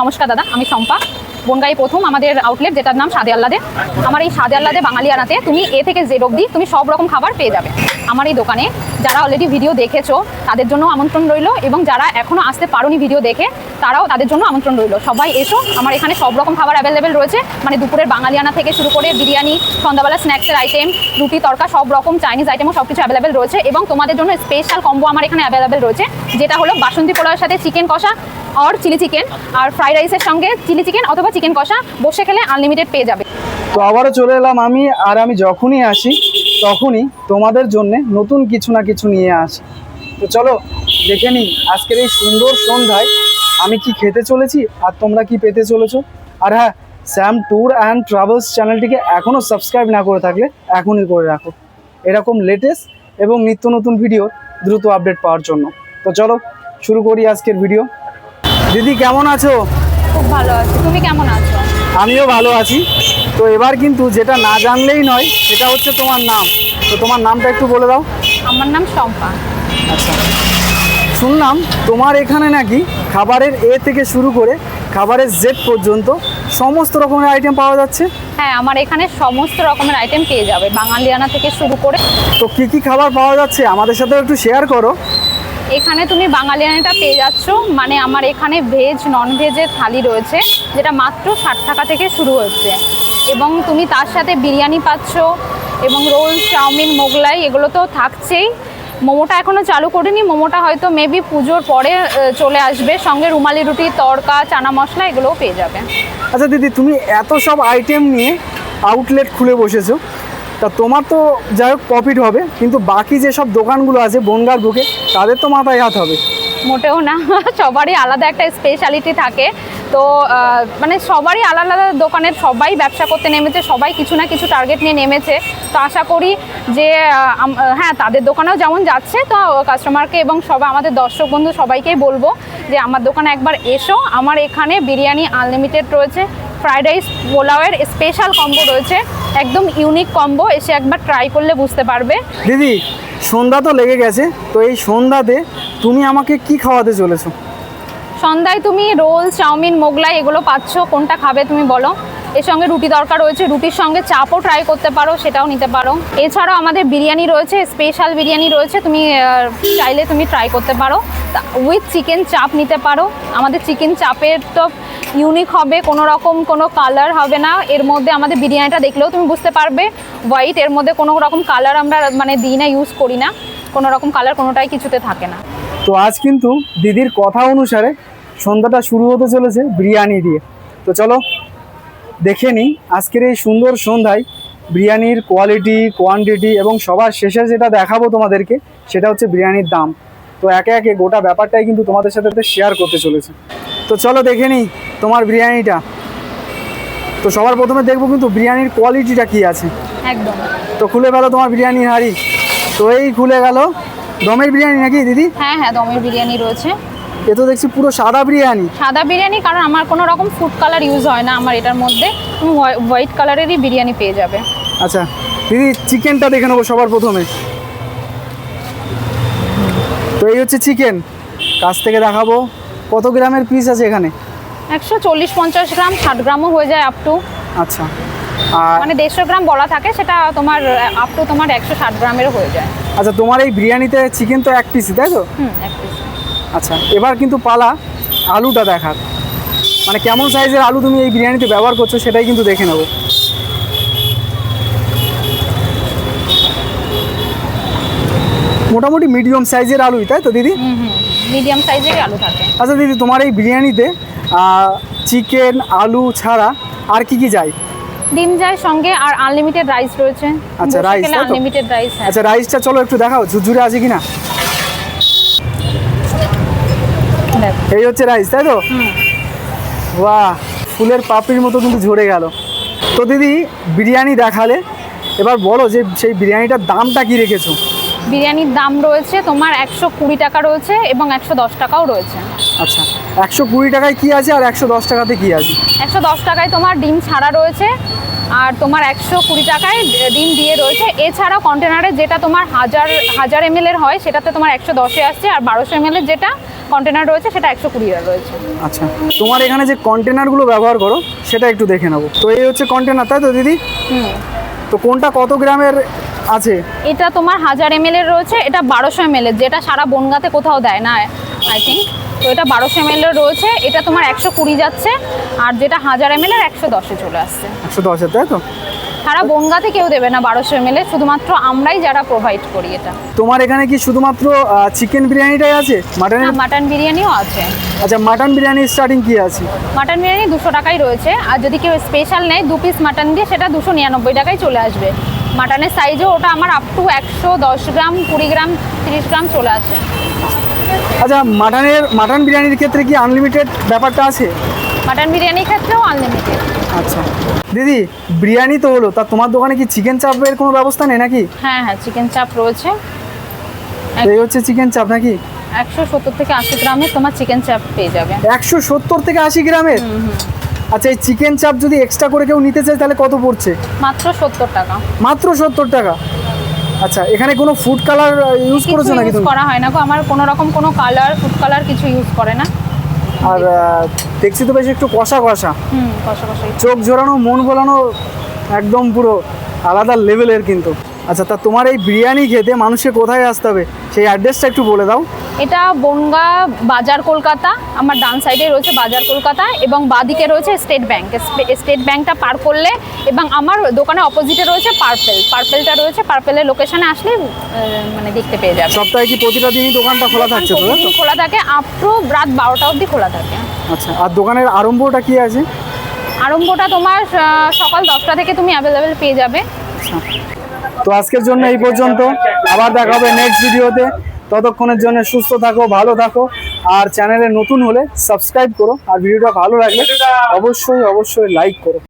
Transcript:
নমস্কার দাদা, আমি শম্পা। বনগাই প্রথম আমাদের আউটলেট যেটার নাম সাদে আল্লাদে আমার এই সাদে আল্লাদে বাঙালি আনাতে তুমি এ থেকে জেড অবধি তুমি সব রকম খাবার পেয়ে যাবে। আমার এই দোকানে যারা অলরেডি ভিডিও দেখেছ, তাদের জন্য আমন্ত্রণ রইল এবং যারা এখনও আসতে পারোনি ভিডিও দেখে, তারাও তাদের জন্য আমন্ত্রণ রইল। সবাই এসো, আমার এখানে সব রকম খাবার অ্যাভেলেবেল রয়েছে। মানে দুপুরের বাঙালিয়ানা থেকে শুরু করে বিরিয়ানি, সন্ধ্যাবেলা স্ন্যাক্সের আইটেম রুটি, তরকা, সব রকম চাইনিজ আইটেমও সব কিছু অ্যাভেলেবেল রয়েছে এবং তোমাদের জন্য স্পেশাল কম্বো আমার এখানে অ্যাভেলেবেল রয়েছে, যেটা হলো বাসন্তী পোলাওয়ের সাথে চিকেন কষা আর চিলি চিকেন আর ফ্রাইড রাইসের সঙ্গে চিলি চিকেন অথবা চিকেন কষা বসে খেলে আনলিমিটেড পেয়ে যাবে। তো আবারও চলে এলাম আমি আর আমি যখনই আসি, তখনই তোমাদের জন্য নতুন কিছু না কিছু নিয়ে আসি। তো চলো, দেখে নিই আজকের এই সুন্দর সন্ধ্যায় আমি কি খেতে চলেছি আর তোমরা কি পেতে চলেছো। আর হ্যাঁ স্যাম ট্যুর অ্যান্ড ট্রাভেলস চ্যানেলটিকে এখনও সাবস্ক্রাইব না করে থাকলে এখনই করে রাখো। এরকম লেটেস্ট এবং নিত্য নতুন ভিডিও দ্রুত আপডেট পাওয়ার জন্য। তো চলো, শুরু করি আজকের ভিডিও দিদি কেমন আছো? খুব ভালো আছে। তুমি কেমন আছো? আমিও ভালো আছি। তো এবার কিন্তু যেটা না জানলেই নয় সেটা হচ্ছে তোমার নাম। তো তোমার নামটা একটু বলে দাও। আমার নাম শম্পা। আচ্ছা। শুনলাম তোমার এখানে নাকি খাবারের এ থেকে শুরু করে খাবারের জেড পর্যন্ত সমস্ত রকমের আইটেম পাওয়া যাচ্ছে? হ্যাঁ আমার এখানে সমস্ত রকমের আইটেম পেয়ে যাবে। বাঙালিয়ানা থেকে শুরু করে তো কি কি খাবার পাওয়া যাচ্ছে? আমাদের সাথে একটু শেয়ার করো। এখানে তুমি বাঙালিয়ানাটা পেয়ে যাচ্ছ। মানে আমার এখানে ভেজ নন ভেজের থালি রয়েছে, যেটা মাত্র ষাট টাকা থেকে শুরু হচ্ছে। এবং তুমি তার সাথে বিরিয়ানি পাচ্ছ এবং রোল, চাউমিন, মোগলাই, এগুলো তো থাকছেই। মোমোটা এখনও চালু করিনি, মোমোটা হয়তো মেবি পুজোর পরে চলে আসবে। সঙ্গে রুমালি রুটি তড়কা চানা মশলা, এগুলোও পেয়ে যাবে। আচ্ছা দিদি, তুমি এত সব আইটেম নিয়ে আউটলেট খুলে বসেছো। তা তোমার তো যাই হোক প্রফিট হবে, কিন্তু বাকি যেসব দোকানগুলো আছে বনগার বুকে তাদের তো মাথায় হাত হবে। মোটেও না, সবারই আলাদা একটা স্পেশালিটি থাকে। তো মানে সবারই আলাদা আলাদা দোকানের সবাই ব্যবসা করতে নেমেছে, সবাই কিছু না কিছু টার্গেট নিয়ে নেমেছে। তো আশা করি যে হ্যাঁ তাদের দোকানেও যেমন যাচ্ছে, তো কাস্টমারকে এবং সবাই আমাদের দর্শক বন্ধু সবাইকেই বলব যে, আমার দোকানে একবার এসো। আমার এখানে বিরিয়ানি আনলিমিটেড রয়েছে ফ্রাইড রাইস পোলাওয়ের স্পেশাল কম্বো রয়েছে। একদম ইউনিক কম্বো এসে একবার ট্রাই করলে বুঝতে পারবে। দিদি সন্ধ্যা তো লেগে গেছে তো এই সন্ধ্যাতে তুমি আমাকে কি খাওয়াতে চলেছো? সন্ধ্যায় তুমি রোল চাউমিন মোগলাই এগুলো পাচ্ছ কোনটা খাবে তুমি বলো? এর সঙ্গে রুটি দরকার রয়েছে। রুটির সঙ্গে চাপও ট্রাই করতে পারো, সেটাও নিতে পারো। এছাড়াও আমাদের বিরিয়ানি রয়েছে স্পেশাল বিরিয়ানি রয়েছে, তুমি চাইলে তুমি ট্রাই করতে পারো। উইথ চিকেন চাপ নিতে পারো। আমাদের চিকেন চাপের তো ইউনিক হবে, কোনো রকম কোনো কালার হবে না। এর মধ্যে আমাদের বিরিয়ানিটা দেখলেও তুমি বুঝতে পারবে হোয়াইট এর মধ্যে কোনো রকম কালার আমরা মানে দিই না ইউজ করি না। কোনো রকম কালার কোনোটাই কিছুতে থাকে না। তো আজ কিন্তু দিদির কথা অনুসারে সন্ধ্যাটা শুরু হতে চলেছে বিরিয়ানি দিয়ে। তো চলো দেখে নিই। আজকের এই সুন্দর সন্ধ্যায় বিরিয়ানির কোয়ালিটি কোয়ান্টিটি এবং সবার শেষে যেটা দেখাবো তোমাদেরকে সেটা হচ্ছে বিরিয়ানির দাম। তো একে একে গোটা ব্যাপারটাই কিন্তু তোমাদের সাথে শেয়ার করতে চলেছে। তো চলো দেখে নিই তোমার বিরিয়ানিটা। তো সবার প্রথমে দেখব কিন্তু বিরিয়ানির কোয়ালিটিটা কি আছে। একদম। তো খুলে গেলো তোমার বিরিয়ানির হাঁড়ি। তো এই খুলে গেল। দমের বিরিয়ানি নাকি দিদি? হ্যাঁ হ্যাঁ দমের বিরিয়ানি রয়েছে। এ তো দেখছি পুরো সাদা বিরিয়ানি। সাদা বিরিয়ানি কারণ আমার কোনো রকম ফুড কালার ইউজ হয় না আমার এটার মধ্যে। তুমি হোয়াইট কালারেরই বিরিয়ানি পেয়ে যাবে। আচ্ছা দিদি চিকেনটা দেখে নেব সবার প্রথমে। তো এই হচ্ছে চিকেন কাছ থেকে দেখাবো কত গ্রামের পিস আছে এখানে? একশো চল্লিশ পঞ্চাশ গ্রাম ষাট গ্রামও হয়ে যায় আপ টু আচ্ছা আর মানে দেড়শো গ্রাম বলা থাকে সেটা তোমার আপ টু তোমার একশো ষাট গ্রামেরও হয়ে যায়। আচ্ছা তোমার এই বিরিয়ানিতে চিকেন তো এক পিসই তাই তো? হুম এক piece। আচ্ছা এবার কিন্তু পালা আলুটা দেখার। মানে কেমন সাইজের আলু তুমি এই বিরিয়ানিতে ব্যবহার করছ সেটাই কিন্তু দেখে নেব। মোটামুটি মিডিয়াম সাইজের আলুই তাই তো দিদি? মিডিয়াম সাইজের আলু থাকে। আচ্ছা দিদি তোমার এই বিরিয়ানিতে চিকেন আলু ছাড়া আর কি কি যায়? ডিম যায় সঙ্গে আর আনলিমিটেড রাইস রয়েছে। আচ্ছা, তাই আনলিমিটেড রাইস আচ্ছা রাইসটা চলো একটু দেখাও ঝুরঝুরে আছে কিনা দেখো। এই হচ্ছে রাইস তাই তো? বাহ ফুলের পাপড়ির মতো কিন্তু ঝরে গেল। তো দিদি বিরিয়ানি দেখালে এবার বলো যে সেই বিরিয়ানিটার দামটা কি রেখেছো? বিরিয়ানির দাম রয়েছে তোমার একশো কুড়ি টাকা রয়েছে এবং একশো দশ টাকাও রয়েছে। আচ্ছা একশো কুড়ি টাকায় কি আছে আর একশো দশ টাকাতে কি আছে? একশো দশ টাকায় তোমার ডিম ছাড়া রয়েছে আর তোমার একশো কুড়ি টাকায় ডিম দিয়ে রয়েছে। এছাড়া কন্টেনারে যেটা তোমার হাজার হাজার এম এর হয় সেটাতে তোমার একশো দশে আসছে আর বারোশো এম এর যেটা কন্টেনার রয়েছে সেটা একশো কুড়ি রয়েছে। আচ্ছা তোমার এখানে যে কন্টেনারগুলো ব্যবহার করো সেটা একটু দেখে নেব। তো এই হচ্ছে কন্টেনার তাই তো দিদি? হুম। তো কোনটা কত গ্রামের আছে? এটা তোমার হাজার এম এর রয়েছে এটা বারোশো এম এর যেটা সারা বনগাতে কোথাও দেয় না আই থিঙ্ক তো এটা বারোশো এম রয়েছে এটা তোমার একশো কুড়ি যাচ্ছে আর যেটা হাজার এম এর একশো দশে চলে আসছে। একশো দশের তাই তো? সারা বনগাতে কেউ দেবে না বারোশো এম শুধুমাত্র আমরাই যারা প্রোভাইড করি এটা। তোমার এখানে কি শুধুমাত্র চিকেন বিরিয়ানিটাই আছে? মাটনের হ্যাঁ মাটন বিরিয়ানিও আছে। আচ্ছা মাটন বিরিয়ানি স্টার্টিং কি আছে? মাটন বিরিয়ানি দুশো টাকাই রয়েছে আর যদি কেউ স্পেশাল নেয় দু পিস মাটন দিয়ে সেটা দুশো নিরানব্বই টাকায় চলে আসবে। মাটনের সাইজও ওটা আমার আপ টু একশো দশ গ্রাম কুড়ি গ্রাম তিরিশ গ্রাম চলে আসে। আচ্ছা মাটনের মাটন বিরিয়ানির ক্ষেত্রে কি আনলিমিটেড ব্যাপারটা আছে? মাটন বিরিয়ানির ক্ষেত্রেও আনলিমিটেড আচ্ছা। দিদি বিরিয়ানি তো হলো তা তোমার দোকানে কি চিকেন চাপের কোনো ব্যবস্থা নেই নাকি? হ্যাঁ হ্যাঁ চিকেন চাপ রয়েছে। এই হচ্ছে চিকেন চাপ নাকি? একশো সত্তর থেকে আশি গ্রামে তোমার চিকেন চাপ পেয়ে যাবে। একশো সত্তর থেকে আশি গ্রামের? আচ্ছা এই চিকেন চাপ যদি এক্সট্রা করে কেউ নিতে চায় তাহলে কত পড়ছে? মাত্র সত্তর টাকা। মাত্র সত্তর টাকা। আচ্ছা এখানে কোনো ফুড কালার ইউজ করেছ নাকি তুমি? করা হয় না গো আমার কোনো রকম কোনো কালার ফুড কালার কিছু ইউজ করে না। আর দেখছি তো বেশ একটু কষা কষা। হুম কষা কষা চোখ জোড়ানো মন গলানো একদম পুরো আলাদা লেভেলের কিন্তু। আচ্ছা তা তোমার এই বিরিয়ানি খেতে মানুষকে কোথায় আসতে হবে? সেই অ্যাড্রেসটা একটু বলে দাও। এটা বনগা বাজার কলকাতা আমার ডান সাইডে রয়েছে বাজার কলকাতা এবং বাদিকে রয়েছে স্টেট ব্যাংক স্টেট ব্যাংকটা পার করলে এবং আমার দোকানে অপোজিটে রয়েছে পার্পেল পার্পেলটা রয়েছে পার্পেলের লোকেশনে আসলে মানে দেখতে পেয়ে যাবে। সপ্তাহে কি প্রতিটা দিনই দোকানটা খোলা থাকছে তো খোলা থাকে আপ টু রাত বারোটা অবধি খোলা থাকে। আচ্ছা আর দোকানের আরম্ভটা কি আছে? আরম্ভটা তোমার সকাল দশটা থেকে তুমি অ্যাভেলেবেল পেয়ে যাবে। তো আজকের জন্য এই পর্যন্ত। আবার দেখা হবে নেক্সট ভিডিওতে। ততক্ষণের জন্য সুস্থ থাকো, ভালো থাকো। আর চ্যানেলে নতুন হলে সাবস্ক্রাইব করো। আর ভিডিওটা ভালো লাগলে অবশ্যই অবশ্যই লাইক করো।